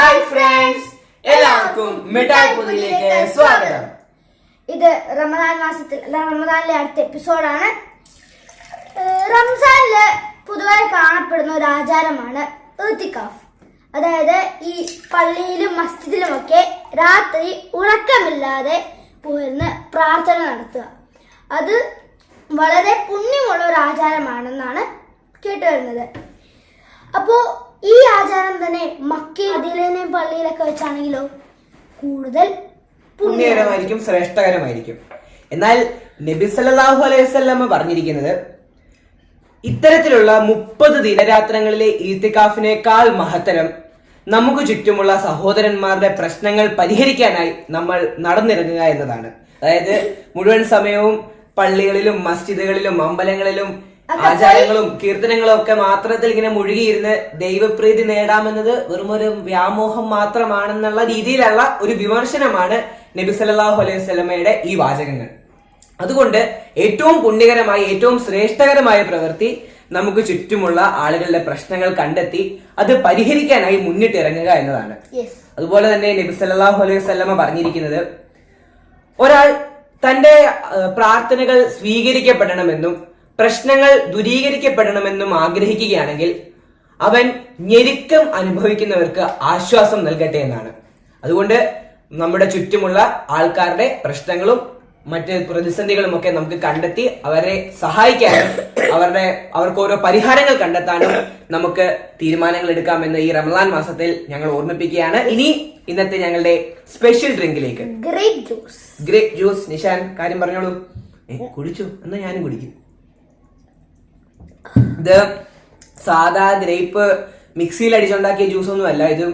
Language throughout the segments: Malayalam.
ഹായ് ഫ്രണ്ട്സ് എല്ലാവർക്കും മിഠായി പുതിയിലേക്ക് സ്വാഗതം. ഇത് റമദാൻ മാസത്തിൽ റമദാനിലെ അടുത്ത എപ്പിസോഡാണ്. റംസാനിൽ പൊതുവായി കാണപ്പെടുന്ന ഒരു ആചാരമാണ് ഇത്തിക്കാഫ് അതായത് ഈ പള്ളിയിലും മസ്ജിദിലുമൊക്കെ രാത്രി ഉറക്കമില്ലാതെ പോയിരുന്ന് പ്രാർത്ഥന നടത്തുക. അത് വളരെ പുണ്യമുള്ള ഒരു ആചാരമാണെന്നാണ് കേട്ടുവരുന്നത്. അപ്പോ ഈ ആചാരം തന്നെ മക്കയും അതിലേനെയും പള്ളിയിലൊക്കെ വെച്ചാണെങ്കിലോ കൂടുതൽ പുണ്യം പുണ്യകരമായിരിക്കും ശ്രേഷ്ഠകരമായിരിക്കും. എന്നാൽ നബി സല്ലല്ലാഹു അലൈഹി വസല്ലമ പറഞ്ഞിരിക്കുന്നത് ഇത്തരത്തിലുള്ള മുപ്പത് ദിനരാത്രങ്ങളിലെ ഈത്തിക്കാഫിനേക്കാൾ മഹത്തരം നമുക്ക് ചുറ്റുമുള്ള സഹോദരന്മാരുടെ പ്രശ്നങ്ങൾ പരിഹരിക്കാനായി നമ്മൾ നടന്നിറങ്ങുക എന്നതാണ്. അതായത് മുഴുവൻ സമയവും പള്ളികളിലും മസ്ജിദുകളിലും അമ്പലങ്ങളിലും ആചാരങ്ങളും കീർത്തനങ്ങളും ഒക്കെ മാത്രത്തിൽ ഇങ്ങനെ മുഴുകിയിരുന്ന് ദൈവപ്രീതി നേടാമെന്നത് വെറും ഒരു വ്യാമോഹം മാത്രമാണെന്നുള്ള രീതിയിലുള്ള ഒരു വിമർശനമാണ് നബി സല്ലാഹു അലൈഹി സ്വലമയുടെ ഈ വാചകങ്ങൾ. അതുകൊണ്ട് ഏറ്റവും പുണ്യകരമായ ഏറ്റവും ശ്രേഷ്ഠകരമായ പ്രവൃത്തി നമുക്ക് ചുറ്റുമുള്ള ആളുകളുടെ പ്രശ്നങ്ങൾ കണ്ടെത്തി അത് പരിഹരിക്കാനായി മുന്നിട്ടിറങ്ങുക എന്നതാണ്. അതുപോലെ തന്നെ നബി സല്ലാഹു അലൈഹി സ്വലമ പറഞ്ഞിരിക്കുന്നത് ഒരാൾ തന്റെ പ്രാർത്ഥനകൾ സ്വീകരിക്കപ്പെടണമെന്നും പ്രശ്നങ്ങൾ ദുരീകരിക്കപ്പെടണമെന്നും ആഗ്രഹിക്കുകയാണെങ്കിൽ അവൻ ഞെരുക്കം അനുഭവിക്കുന്നവർക്ക് ആശ്വാസം നൽകട്ടെ എന്നാണ്. അതുകൊണ്ട് നമ്മുടെ ചുറ്റുമുള്ള ആൾക്കാരുടെ പ്രശ്നങ്ങളും മറ്റ് പ്രതിസന്ധികളും ഒക്കെ നമുക്ക് കണ്ടെത്തി അവരെ സഹായിക്കാനും അവരുടെ അവർക്ക് ഓരോ പരിഹാരങ്ങൾ കണ്ടെത്താനും നമുക്ക് തീരുമാനങ്ങൾ എടുക്കാമെന്ന് ഈ റമദാൻ മാസത്തിൽ ഞങ്ങൾ ഓർമ്മിപ്പിക്കുകയാണ്. ഇനി ഇന്നത്തെ ഞങ്ങളുടെ special ഡ്രിങ്കിലേക്ക് grape juice grape juice Nishan കാര്യം പറഞ്ഞോളൂ. കുടിച്ചു? എന്നാ ഞാനും കുടിക്കും. ഇത് സാധാ ഗ്രേപ്പ് മിക്സിയിൽ അടിച്ചുണ്ടാക്കിയ ജ്യൂസ് ഒന്നും അല്ല ഇത്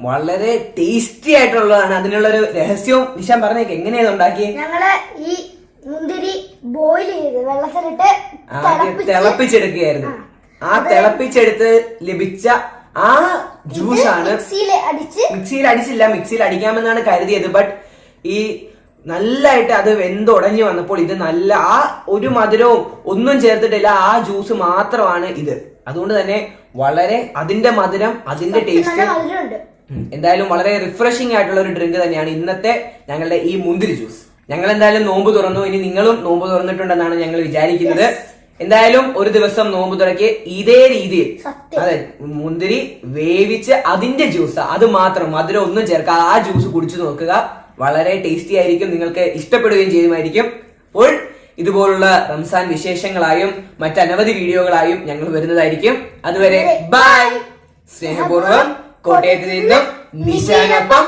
വളരെ ടേസ്റ്റി ആയിട്ടുള്ളതാണ്. അതിനുള്ള ഒരു രഹസ്യവും നിഷാൻ പറഞ്ഞേക്ക് എങ്ങനെയാണ് ഉണ്ടാക്കിയത് ഞങ്ങൾ ഈ മുന്തിരി ബോയിൽ ചെയ്ത് വെള്ളത്തിലിട്ട് ആദ്യം തിളപ്പിച്ച് തിളപ്പിച്ചെടുക്കുകയായിരുന്നു. ആ തിളപ്പിച്ചെടുത്ത് ലഭിച്ച ആ ജ്യൂസ് ആണ് മിക്സിയിൽ അടിച്ച് മിക്സിയിൽ അടിച്ചില്ല മിക്സിയിൽ അടിക്കാമെന്നാണ് കരുതിയത്. ബട്ട് ഈ നല്ലതായിട്ട് അത് വെന്തുടഞ്ഞു വന്നപ്പോൾ ഇത് നല്ല ആ ഒരു മധുരവും ഒന്നും ചേർത്തിട്ടില്ല. ആ ജ്യൂസ് മാത്രമാണ് ഇത്. അതുകൊണ്ട് തന്നെ വളരെ അതിന്റെ മധുരം അതിന്റെ ടേസ്റ്റ് എന്തായാലും വളരെ റിഫ്രഷിംഗ് ആയിട്ടുള്ള ഒരു ഡ്രിങ്ക് തന്നെയാണ് ഇന്നത്തെ ഞങ്ങളുടെ ഈ മുന്തിരി ജ്യൂസ്. ഞങ്ങൾ എന്തായാലും നോമ്പ് തുറന്നു. ഇനി നിങ്ങളും നോമ്പ് തുറന്നിട്ടുണ്ടെന്നാണ് ഞങ്ങൾ വിചാരിക്കുന്നത്. എന്തായാലും ഒരു ദിവസം നോമ്പ് തുറക്കി ഇതേ രീതിയിൽ. അതെ മുന്തിരി വേവിച്ച് അതിന്റെ ജ്യൂസ്. അത് മാത്രം മധുരം ഒന്നും ചേർക്കാതെ ആ ജ്യൂസ് കുടിച്ചു നോക്കുക. വളരെ ടേസ്റ്റി ആയിരിക്കും നിങ്ങൾക്ക് ഇഷ്ടപ്പെടുകയും ചെയ്യുമായിരിക്കും. അപ്പോൾ ഇതുപോലുള്ള റംസാൻ വിശേഷങ്ങളായും മറ്റനവധി വീഡിയോകളായും ഞങ്ങൾ വരുന്നതായിരിക്കും. അതുവരെ ബൈ സ്നേഹപൂർവം കോട്ടയത്ത് നിന്നും നിശാനൊപ്പം